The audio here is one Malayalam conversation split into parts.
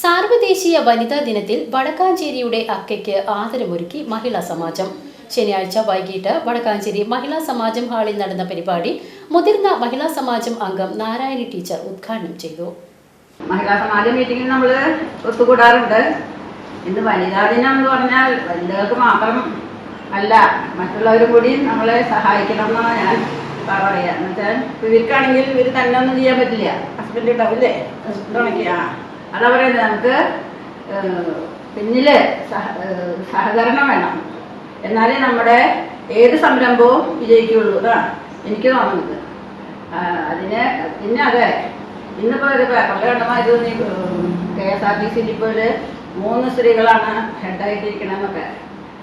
സാർവദേശീയ വനിതാ ദിനത്തിൽ വടക്കാഞ്ചേരിയുടെ അക്കയ്ക്ക് ആദരമൊരുക്കി മഹിളാ സമാജം. ശനിയാഴ്ച വൈകിട്ട് വടക്കാഞ്ചേരി മഹിളാ സമാജം ഹാളിൽ നടന്ന പരിപാടി മുതിർന്ന മഹിളാ സമാജം അംഗം നാരായണി ടീച്ചർ ഉദ്ഘാടനം ചെയ്തു. മഹിളാ സമാജ മീറ്റിംഗിൽ നമ്മൾ ഒത്തുകൂടാറുണ്ട്. ഇന്ന് വനിതാ ദിനം എന്ന് പറഞ്ഞാൽ വനിതകൾക്ക് മാത്രം അല്ല മറ്റുള്ളവരും കൂടി നമ്മളെ സഹായിക്കണം എന്നാണ് ഞാൻ പറയുക. എന്നുവെച്ചാൽ ഇവർക്കാണെങ്കിൽ ഇവർ തന്നെ ഒന്നും ചെയ്യാൻ പറ്റില്ല. ഹസ്ബൻഡ് ഉണ്ടാവില്ലേ? ഹസ്ബൻഡ് ഉണ്ടെങ്കിൽ ആ അതാ പറയുന്നത് നമുക്ക് പിന്നിൽ സഹ- സഹകരണം വേണം. എന്നാലേ നമ്മുടെ ഏത് സംരംഭവും വിജയിക്കുകയുള്ളൂ അതാണ് എനിക്ക് തോന്നുന്നത്. അതിന് പിന്നെ അതെ ഇന്നിപ്പോ ഒരു പേപ്പറിൽ കണ്ടമാതിരി കെ എസ് ആർ ടി സിയിൽ ഇപ്പോൾ മൂന്ന് സ്ത്രീകളാണ് ഹെഡായിട്ടിരിക്കണമെന്നൊക്കെ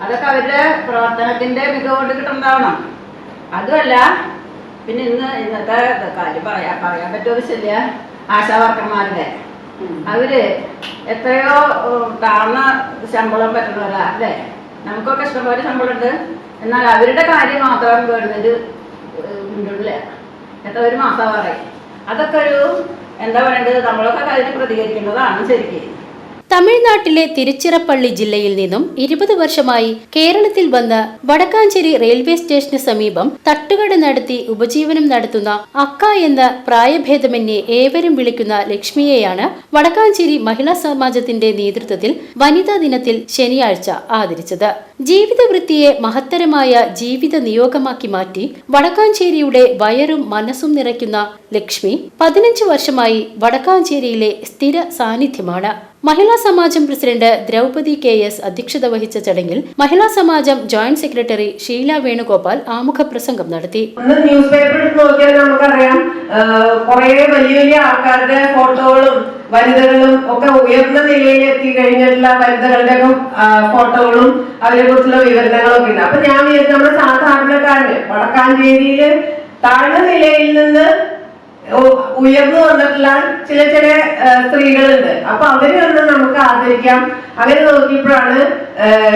അതൊക്കെ അവരുടെ പ്രവർത്തനത്തിന്റെ മികവുകൊണ്ട് കിട്ടുന്നതാവണം. അതുമല്ല പിന്നെ ഇന്ന് ഇന്നത്തെ കാര്യം പറയാ പറയാൻ പറ്റുമോ ശല്യ ആശാ വർക്കർമാരുടെ അവർ എത്രയോ താഴ്ന്ന ശമ്പളം പറ്റുന്നവരാ അല്ലേ? നമുക്കൊക്കെ ഇഷ്ടംപോലെ ശമ്പളമുണ്ട്. എന്നാൽ അവരുടെ കാര്യം മാത്രം ഗവൺമെന്റ് മുന്നില്ല എത്ര ഒരു മാസം പറയും അതൊക്കെ ഒരു എന്താ പറയേണ്ടത് നമ്മളൊക്കെ അതിന് പ്രതികരിക്കേണ്ടതാണ് ശരിക്കും. തമിഴ്നാട്ടിലെ തിരുച്ചിറപ്പള്ളി ജില്ലയിൽ നിന്നും ഇരുപത് വർഷമായി കേരളത്തിൽ വന്ന് വടക്കാഞ്ചേരി റെയിൽവേ സ്റ്റേഷന് സമീപം തട്ടുകട നടത്തി ഉപജീവനം നടത്തുന്ന അക്ക എന്ന പ്രായഭേദമന്യേ ഏവരും വിളിക്കുന്ന ലക്ഷ്മിയെയാണ് വടക്കാഞ്ചേരി മഹിളാ സമാജത്തിന്റെ നേതൃത്വത്തിൽ വനിതാ ദിനത്തിൽ ശനിയാഴ്ച ആദരിച്ചത്. ജീവിതവൃത്തിയെ മഹത്തരമായ ജീവിത നിയോഗമാക്കി മാറ്റി വടക്കാഞ്ചേരിയുടെ വയറും മനസ്സും നിറയ്ക്കുന്ന ലക്ഷ്മി പതിനഞ്ച് വർഷമായി വടക്കാഞ്ചേരിയിലെ സ്ഥിര സാന്നിധ്യമാണ്. Mahila Samajam president Draupadi K S അധ്യക്ഷത വഹിച്ച ചടങ്ങിൽ മഹിളാ സമാജം ജോയിന്റ് സെക്രട്ടറി ഷീല വേണുഗോപാൽ ആമുഖ പ്രസംഗം നടത്തി. ന്യൂസ് എടുത്ത് നോക്കിയാൽ നമുക്കറിയാം കുറെ വലിയ വലിയ ആൾക്കാരുടെ ഫോട്ടോകളും വനിതകളും ഒക്കെ ഉയർന്ന നിലയിൽ എത്തി കഴിഞ്ഞിട്ടുള്ള വനിതകളുടെ ഫോട്ടോകളും അവരെ കുറിച്ചുള്ള വിവരണങ്ങളും ഒക്കെ ഉണ്ട്. അപ്പൊ ഞാൻ വിചാരിച്ചു നമ്മുടെ സാധാരണക്കാരന് വടക്കാഞ്ചേരിയിൽ താഴ്ന്ന നിലയിൽ നിന്ന് ഉയർന്നു വന്നിട്ടുള്ള ചില ചില സ്ത്രീകളുണ്ട്. അപ്പൊ അവരെ ഒന്ന് നമുക്ക് ആദരിക്കാം. അങ്ങനെ നോക്കിയപ്പോഴാണ്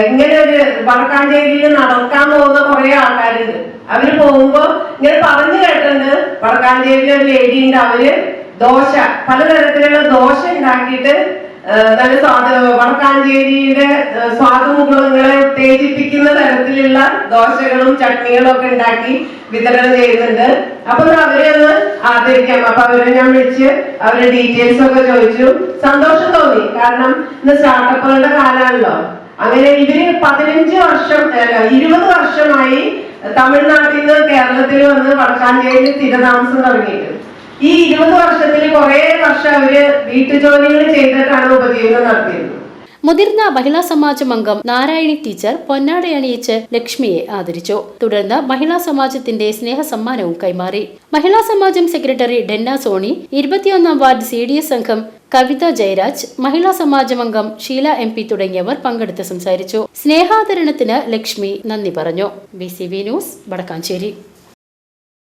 ഇങ്ങനെ ഒരു വടക്കാഞ്ചേരിയിൽ നടക്കാൻ പോകുന്ന കുറെ ആൾക്കാരുണ്ട്. അവർ പോകുമ്പോ ഇങ്ങനെ പറഞ്ഞു കേട്ടിട്ടുണ്ട്. വടക്കാഞ്ചേരിയിലെ ഒരു ലേഡി ഉണ്ട്. അവർ ദോശ. പലതരത്തിലുള്ള ദോശ ഉണ്ടാക്കിയിട്ട് നല്ല സ്വാദ വടക്കാഞ്ചേരിയുടെ ആ, സ്വാദുമുഖങ്ങളെ ഉത്തേജിപ്പിക്കുന്ന തരത്തിലുള്ള ദോശകളും ചട്നികളും ഒക്കെ ഉണ്ടാക്കി വിതരണം ചെയ്യുന്നുണ്ട്. അപ്പൊ അവരെ ഒന്ന് ആദരിക്കാം. അപ്പൊ അവരെ ഞാൻ വിളിച്ച് അവരുടെ ഡീറ്റെയിൽസ് ഒക്കെ ചോദിച്ചു. സന്തോഷം തോന്നി. കാരണം ഇന്ന് സ്റ്റാർട്ടപ്പുകളുടെ കാലാണല്ലോ. അങ്ങനെ ഇവർ പതിനഞ്ച് വർഷം അല്ല ഇരുപത് വർഷമായി തമിഴ്നാട്ടിൽ നിന്ന് കേരളത്തിൽ വന്ന് വടക്കാഞ്ചേരിയിൽ സ്ഥിരതാമസം തുടങ്ങിയിട്ട്. ഈ ഇരുപത് വർഷത്തിൽ കുറെ വർഷം അവർ വീട്ടുജോലികൾ ചെയ്തിട്ടാണ് ഉപജീവനം നടത്തിയിരുന്നത്. മുതിർന്ന മഹിളാ സമാജം അംഗം നാരായണി ടീച്ചർ പൊന്നാടയണിയിച്ച് ലക്ഷ്മിയെ ആദരിച്ചു. തുടർന്ന് മഹിളാ സമാജത്തിന്റെ സ്നേഹ സമ്മാനവും കൈമാറി. മഹിളാ സമാജം സെക്രട്ടറി ഡെന്ന സോണി ഇരുപത്തിയൊന്നാം വാർഡ് സി ഡി എസ് സംഘം കവിത ജയരാജ് മഹിളാ സമാജം അംഗം ഷീല എം പി തുടങ്ങിയവർ പങ്കെടുത്ത് സംസാരിച്ചു. സ്നേഹാദരണത്തിന് ലക്ഷ്മി നന്ദി പറഞ്ഞു. B C V news Vadakkanchery.